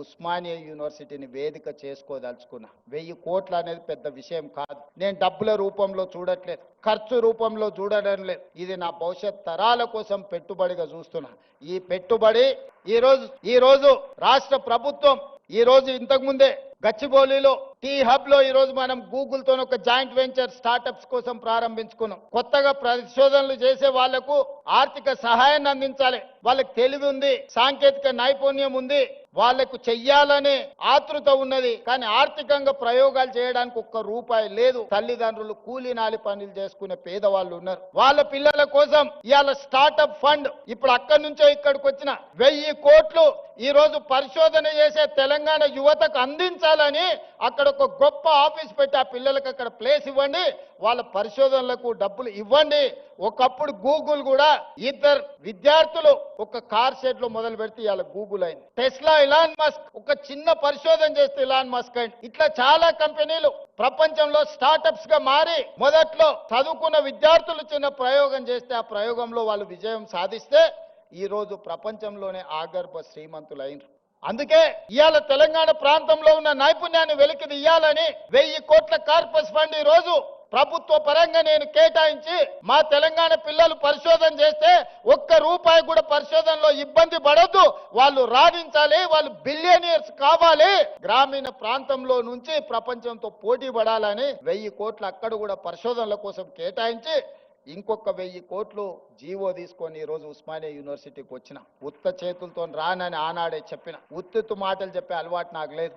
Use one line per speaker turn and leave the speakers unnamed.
ఉస్మానియా యూనివర్సిటీని వేదిక చేసుకోదలుచుకున్నా. వెయ్యి కోట్లు అనేది పెద్ద విషయం కాదు. నేను డబ్బుల రూపంలో చూడట్లేదు. ఖర్చు రూపంలో చూడడం లేదు. ఇది నా భవిష్యత్ తరాల కోసం పెట్టుబడిగా చూస్తున్నా. ఈ పెట్టుబడి ఈ రోజు రాష్ట్ర ప్రభుత్వం ఈరోజు ఇంతకుముందే గచ్చిబౌలిలో టీ హబ్లో ఈ రోజు మనం గూగుల్తో ఒక జాయింట్ వెంచర్ స్టార్టప్స్ కోసం ప్రారంభించుకున్నాం. కొత్తగా పరిశోధనలు చేసే వాళ్ళకు ఆర్థిక సహాయాన్ని అందించాలి. వాళ్ళకి తెలివి ఉంది సాంకేతిక నైపుణ్యం ఉంది. వాళ్ళకు చెయ్యాలనే ఆతృత ఉన్నది. కానీ ఆర్థికంగా ప్రయోగాలు చేయడానికి ఒక్క రూపాయి లేదు. తల్లిదండ్రులు కూలి నాలి పనులు చేసుకునే పేదవాళ్ళు ఉన్నారు. వాళ్ళ పిల్లల కోసం ఇవాళ స్టార్టప్ ఫండ్ ఇప్పుడు అక్కడి నుంచో ఇక్కడికి వచ్చిన వెయ్యి కోట్లు ఈరోజు పరిశోధన చేసే తెలంగాణ యువతకు అందించాలని అక్కడ ఒక గొప్ప ఆఫీస్ పెట్టి ఆ పిల్లలకు అక్కడ ప్లేస్ ఇవ్వండి వాళ్ళ పరిశోధనలకు డబ్బులు ఇవ్వండి. ఒకప్పుడు గూగుల్ కూడా ఇద్దరు విద్యార్థులు ఒక కార్ షెడ్లో మొదలు పెడితే ఇవాళ గూగుల్ అయింది. టెస్లా ఇలాన్ మస్క్ ఒక చిన్న పరిశోధన చేస్తే ఇలాన్ మస్క్ అయింది. ఇట్లా చాలా కంపెనీలు ప్రపంచంలో స్టార్టప్స్గా మారి మొదట్లో చదువుకున్న విద్యార్థులు చిన్న ప్రయోగం చేస్తే ఆ ప్రయోగంలో వాళ్ళు విజయం సాధిస్తే ఈరోజు ప్రపంచంలోనే ఆగర్భ శ్రీమంతులైనరు. అందుకే ఇవాళ తెలంగాణ ప్రాంతంలో ఉన్న నైపుణ్యాన్ని వెలికి తీయాలని వెయ్యి కోట్ల కార్పస్ ఫండ్ ఈ రోజు ప్రభుత్వ పరంగా నేను కేటాయించి మా తెలంగాణ పిల్లలు పరిశోధన చేస్తే ఒక్క రూపాయి కూడా పరిశోధనలో ఇబ్బంది పడద్దు. వాళ్ళు రాణించాలి వాళ్ళు బిలియనియర్స్ కావాలి. గ్రామీణ ప్రాంతంలో నుంచి ప్రపంచంతో పోటీ పడాలని వెయ్యి కోట్లు అక్కడ కూడా పరిశోధనల కోసం కేటాయించి ఇంకొక వెయ్యి కోట్లు జీవో తీసుకొని ఈ రోజు ఉస్మానియా యూనివర్సిటీకి వచ్చిన ఉత్త చేతులతో రానని ఆనాడే చెప్పిన ఉత్తుత్తు మాటలు చెప్పే అలవాటు నాకు లేదు.